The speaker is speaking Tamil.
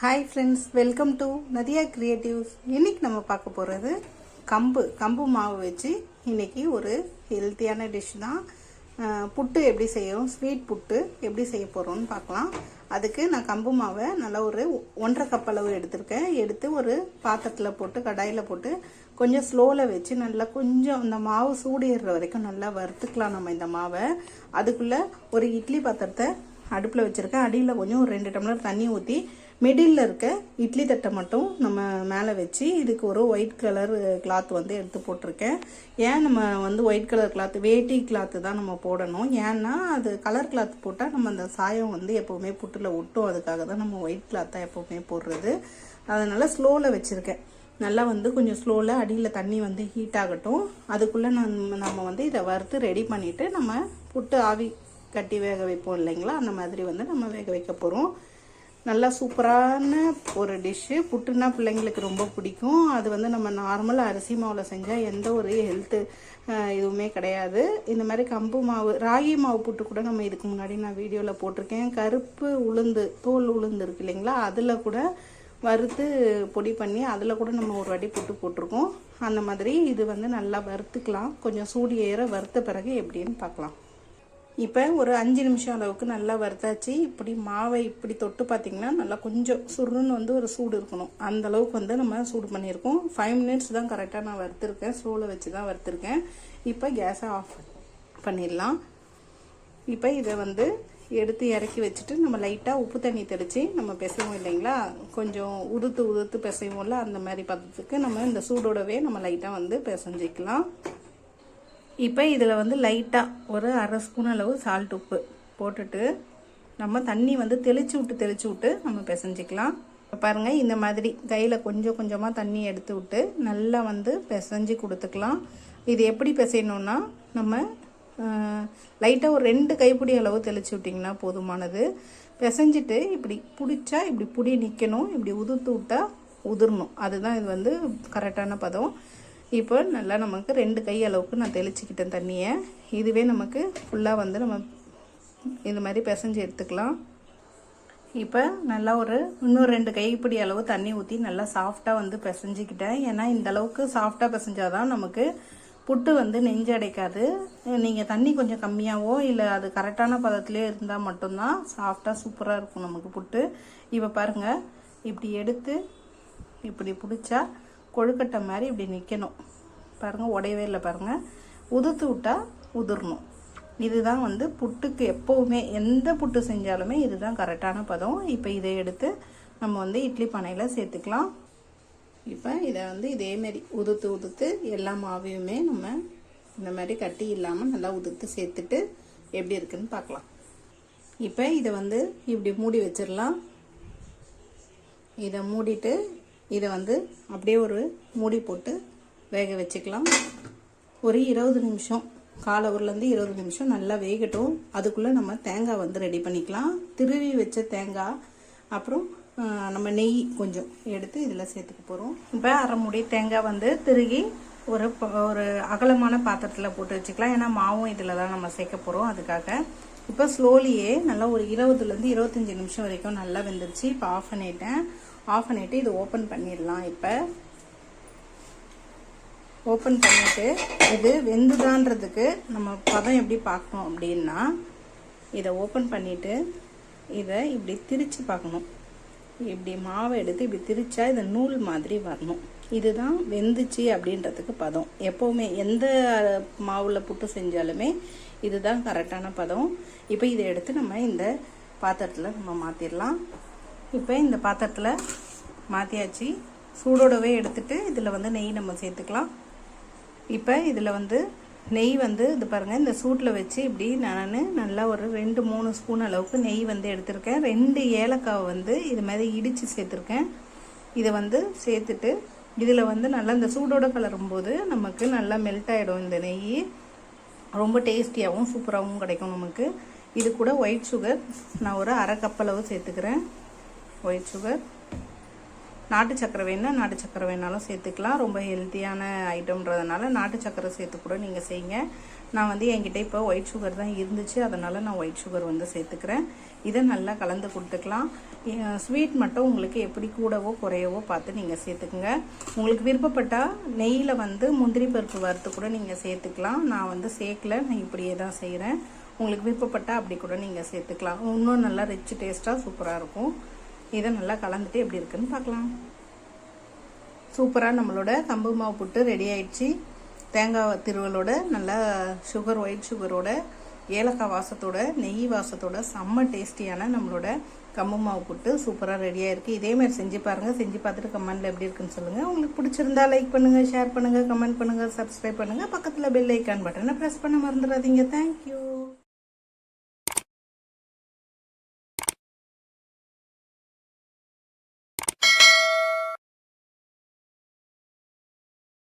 Hi friends welcome to Nadiya creatives இன்றைக்கி நம்ம பார்க்க போகிறது கம்பு கம்பு மாவு வச்சு இன்றைக்கி ஒரு ஹெல்த்தியான டிஷ் தான். புட்டு எப்படி செய்யறோம் ஸ்வீட் புட்டு எப்படி செய்ய போகிறோம்னு பார்க்கலாம். அதுக்கு நான் கம்பு மாவை நல்லா ஒரு ஒன்றரை கப் அளவு எடுத்திருக்கேன். எடுத்து ஒரு பாத்திரத்தில் போட்டு கடாயில் போட்டு கொஞ்சம் ஸ்லோவில் வச்சு நல்லா கொஞ்சம் அந்த மாவு சூடிடுற வரைக்கும் நல்லா வறுத்துக்கலாம் நம்ம இந்த மாவை. அதுக்குள்ளே ஒரு இட்லி பாத்திரத்தை அடுப்பில் வச்சுருக்கேன். அடியில் கொஞ்சம் ஒரு ரெண்டு டம்ளர் தண்ணி ஊற்றி மிடில் இருக்க இட்லி தட்டை மட்டும் நம்ம மேலே வச்சு இதுக்கு ஒரு ஒயிட் கலர் கிளாத் வந்து எடுத்து போட்டிருக்கேன். ஏன் நம்ம வந்து ஒயிட் கலர் கிளாத் வேட்டி கிளாத்து தான் நம்ம போடணும். ஏன்னா அது கலர் கிளாத் போட்டால் நம்ம அந்த சாயம் வந்து எப்போவுமே புட்டில் ஒட்டும். அதுக்காக தான் நம்ம ஒயிட் கிளாத்தாக எப்போவுமே போடுறது. அதனால் ஸ்லோவில் வச்சுருக்கேன். நல்லா வந்து கொஞ்சம் ஸ்லோவில் அடியில் தண்ணி வந்து ஹீட் ஆகட்டும். அதுக்குள்ளே நம்ம நம்ம வந்து இதை வறுத்து ரெடி பண்ணிவிட்டு நம்ம புட்டு ஆவி கட்டி வேக வைப்போம் இல்லைங்களா? அந்த மாதிரி வந்து நம்ம வேக வைக்க போகிறோம் நல்லா சூப்பரான ஒரு டிஷ்ஷு. புட்டுனா பிள்ளைங்களுக்கு ரொம்ப பிடிக்கும். அது வந்து நம்ம நார்மல் அரிசி மாவில் செஞ்சால் எந்த ஒரு ஹெல்த்து இதுவுமே கிடையாது. இந்த மாதிரி கம்பு மாவு ராகி மாவு புட்டு கூட நம்ம இதுக்கு முன்னாடி நான் வீடியோவில் போட்டிருக்கேன். கருப்பு உளுந்து தோல் உளுந்து இருக்கு இல்லைங்களா? அதில் கூட வறுத்து பொடி பண்ணி அதில் கூட நம்ம ஒரு வாட்டி புட்டு போட்டிருக்கோம். அந்த மாதிரி இது வந்து நல்லா வறுத்துக்கலாம். கொஞ்சம் சூடு ஏற வறுத்த பிறகு எப்படின்னு பார்க்கலாம். இப்போ ஒரு அஞ்சு நிமிஷம் அளவுக்கு நல்லா வறுத்தாச்சு. இப்படி மாவை இப்படி தொட்டு பார்த்தீங்கன்னா நல்லா கொஞ்சம் சுருன்னு வந்து ஒரு சூடு இருக்கணும். அந்த அளவுக்கு வந்து நம்ம சூடு பண்ணியிருக்கோம். ஃபைவ் மினிட்ஸ் தான் கரெக்டாக நான் வறுத்துருக்கேன். ஸ்லோவில் வச்சு தான் வறுத்துருக்கேன். இப்போ கேஸை ஆஃப் பண்ணிடலாம். இப்போ இதை வந்து எடுத்து இறக்கி வச்சுட்டு நம்ம லைட்டாக உப்பு தண்ணி தெளித்து நம்ம பிசைவோம் இல்லைங்களா? கொஞ்சம் உதுத்து உதுத்து பிசைவோம்ல அந்த மாதிரி பதத்துக்கு நம்ம இந்த சூடோடவே நம்ம லைட்டாக வந்து பிசைஞ்சிக்கலாம். இப்போ இதில் வந்து லைட்டாக ஒரு அரை ஸ்பூன் அளவு சால்ட் உப்பு போட்டுட்டு நம்ம தண்ணி வந்து தெளிச்சு விட்டு தெளிச்சு விட்டு நம்ம பிசைஞ்சிக்கலாம். பாருங்கள் இந்த மாதிரி கையில் கொஞ்சம் கொஞ்சமாக தண்ணி எடுத்து விட்டு நல்லா வந்து பிசைஞ்சு கொடுத்துக்கலாம். இது எப்படி பிசையணுன்னா நம்ம லைட்டாக ஒரு ரெண்டு கைப்பிடி அளவு தெளிச்சு விட்டிங்கன்னா போதுமானது. பிசைஞ்சிட்டு இப்படி பிடிச்சா இப்படி பிடி நிற்கணும் இப்படி உதுத்து விட்டா உதிரணும். அதுதான் இது வந்து கரெக்டான பதம். இப்போ நல்லா நமக்கு ரெண்டு கை அளவுக்கு நான் தெளிச்சுக்கிட்டேன் தண்ணியை. இதுவே நமக்கு ஃபுல்லாக வந்து நம்ம இது மாதிரி பிசைஞ்சு எடுத்துக்கலாம். இப்போ நல்லா ஒரு இன்னும் ரெண்டு கைப்பிடி அளவு தண்ணி ஊற்றி நல்லா சாஃப்டாக வந்து பிசைஞ்சிக்கிட்டேன். ஏன்னா இந்த அளவுக்கு சாஃப்டாக பிசைஞ்சாதான் நமக்கு புட்டு வந்து நெஞ்சு அடைக்காது. நீங்கள் தண்ணி கொஞ்சம் கம்மியாகவோ இல்லை அது கரெக்டான பதத்துலேயே இருந்தால் மட்டும்தான் சாஃப்டாக சூப்பராக இருக்கும் நமக்கு புட்டு. இப்போ பாருங்கள் இப்படி எடுத்து இப்படி பிடிச்சா கொழுக்கட்டை மாதிரி இப்படி நிற்கணும் பாருங்கள் உடையவே இல்லை பாருங்கள் உதுத்து விட்டா உதிரணும். இதுதான் வந்து புட்டுக்கு எப்போவுமே எந்த புட்டு செஞ்சாலுமே இதுதான் கரெக்டான பதம். இப்போ இதை எடுத்து நம்ம வந்து இட்லி பானையில் சேர்த்துக்கலாம். இப்போ இதை வந்து இதேமாரி உதுத்து உதுத்து எல்லா மாவையுமே நம்ம இந்த மாதிரி கட்டி இல்லாமல் நல்லா உதுத்து சேர்த்துட்டு எப்படி இருக்குன்னு பார்க்கலாம். இப்போ இதை வந்து இப்படி மூடி வச்சிடலாம். இதை மூடிட்டு இதை வந்து அப்படியே ஒரு மூடி போட்டு வேக வச்சுக்கலாம். ஒரு இருபது நிமிஷம் காலை ஊர்லேருந்து இருபது நிமிஷம் நல்லா வேகட்டும். அதுக்குள்ளே நம்ம தேங்காய் வந்து ரெடி பண்ணிக்கலாம். திருவி வச்ச தேங்காய் அப்புறம் நம்ம நெய் கொஞ்சம் எடுத்து இதில் சேர்த்துக்க போகிறோம். இப்போ அரை மூடி தேங்காய் வந்து திருகி ஒரு ஒரு அகலமான பாத்திரத்தில் போட்டு வச்சுக்கலாம். ஏன்னா மாவும் இதில் தான் நம்ம சேர்க்க போகிறோம். அதுக்காக இப்போ ஸ்லோலியே நல்லா ஒரு இருபதுலேருந்து இருபத்தஞ்சி நிமிஷம் வரைக்கும் நல்லா வெந்துருச்சு. இப்போ ஆஃப் பண்ணிட்டேன். ஆஃப் பண்ணிவிட்டு இது ஓப்பன் பண்ணிடலாம் இப்போ. ஓப்பன் பண்ணிவிட்டு இது வெந்துதான்றதுக்கு நம்ம பதம் எப்படி பார்க்கணும் அப்படின்னா இதை ஓப்பன் பண்ணிவிட்டு இதை இப்படி திரிச்சு பார்க்கணும். இப்படி மாவை எடுத்து இப்படி திரிச்சா இந்த நூல் மாதிரி வரணும். இதுதான் வெந்துச்சு அப்படின்றதுக்கு பதம். எப்போவுமே எந்த மாவில் புட்டு செஞ்சாலுமே இதுதான் கரெக்டான பதம். இப்போ இதை எடுத்து நம்ம இந்த பாத்திரத்தில் நம்ம மாற்றிடலாம் இப்போ இந்த பாத்திரத்தில் மாற்றியாச்சு சூடோடவே எடுத்துட்டு இதில் வந்து நெய் நம்ம சேர்த்துக்கலாம். இப்போ இதில் வந்து நெய் வந்து இது பாருங்கள் இந்த சூட்டில் வச்சு இப்படி நான் நல்லா ஒரு ரெண்டு மூணு ஸ்பூன் அளவுக்கு நெய் வந்து எடுத்திருக்கேன். ரெண்டு ஏலக்காவை வந்து இது மாதிரி இடித்து சேர்த்துருக்கேன். இதை வந்து சேர்த்துட்டு இதில் வந்து நல்லா இந்த சூடோடு கலரும்போது நமக்கு நல்லா மெல்ட் ஆகிடும் இந்த நெய். ரொம்ப டேஸ்டியாகவும் சூப்பராகவும் கிடைக்கும் நமக்கு. இது கூட ஒயிட் சுகர் நான் ஒரு அரை கப் அளவு சேர்த்துக்கிறேன். ஒயிட் சுகர் நாட்டு சக்கரை வேணால் நாட்டு சக்கரை வேணாலும் சேர்த்துக்கலாம். ரொம்ப ஹெல்த்தியான ஐட்டம்ன்றதுனால நாட்டு சக்கரை சேர்த்து கூட நீங்கள் செய்யுங்க. நான் வந்து என்கிட்ட இப்போ ஒயிட் சுகர் தான் இருந்துச்சு. அதனால் நான் ஒயிட் சுகர் வந்து சேர்த்துக்கிறேன். இதை நல்லா கலந்து கொடுத்துக்கலாம். ஸ்வீட் மட்டும் உங்களுக்கு எப்படி கூடவோ குறையவோ பார்த்து நீங்கள் சேர்த்துக்குங்க. உங்களுக்கு விருப்பப்பட்டால் நெய்யில் வந்து முந்திரி பருப்பு வறுத்து கூட நீங்கள் சேர்த்துக்கலாம். நான் வந்து சேர்க்கல. நான் இப்படியே தான் செய்கிறேன் உங்களுக்கு விருப்பப்பட்டால் அப்படி கூட நீங்கள் சேர்த்துக்கலாம். இன்னும் நல்லா ரிச் டேஸ்ட்டாக சூப்பராக இருக்கும். இதை நல்லா கலந்துட்டு எப்படி இருக்குன்னு பார்க்கலாம். சூப்பராக நம்மளோட கம்பு மாவு புட்டு ரெடி ஆயிடுச்சு. தேங்காய் திருவலோட நல்லா சுகர் ஒயிட் சுகரோட ஏலக்காய் வாசத்தோட நெய் வாசத்தோட செம்ம டேஸ்டியான நம்மளோட கம்பு மாவு புட்டு சூப்பராக ரெடியாக இருக்குது இதேமாதிரி செஞ்சு பாருங்கள் செஞ்சு பார்த்துட்டு கமெண்டில் எப்படி இருக்குன்னு சொல்லுங்கள் உங்களுக்கு பிடிச்சிருந்தா லைக் பண்ணுங்கள் ஷேர் பண்ணுங்கள் கமெண்ட் பண்ணுங்கள் சப்ஸ்கிரைப் பண்ணுங்கள் பக்கத்தில் பெல் ஐக்கான் பட்டனை ப்ரெஸ் பண்ண மறந்துடாதீங்க. தேங்க்யூ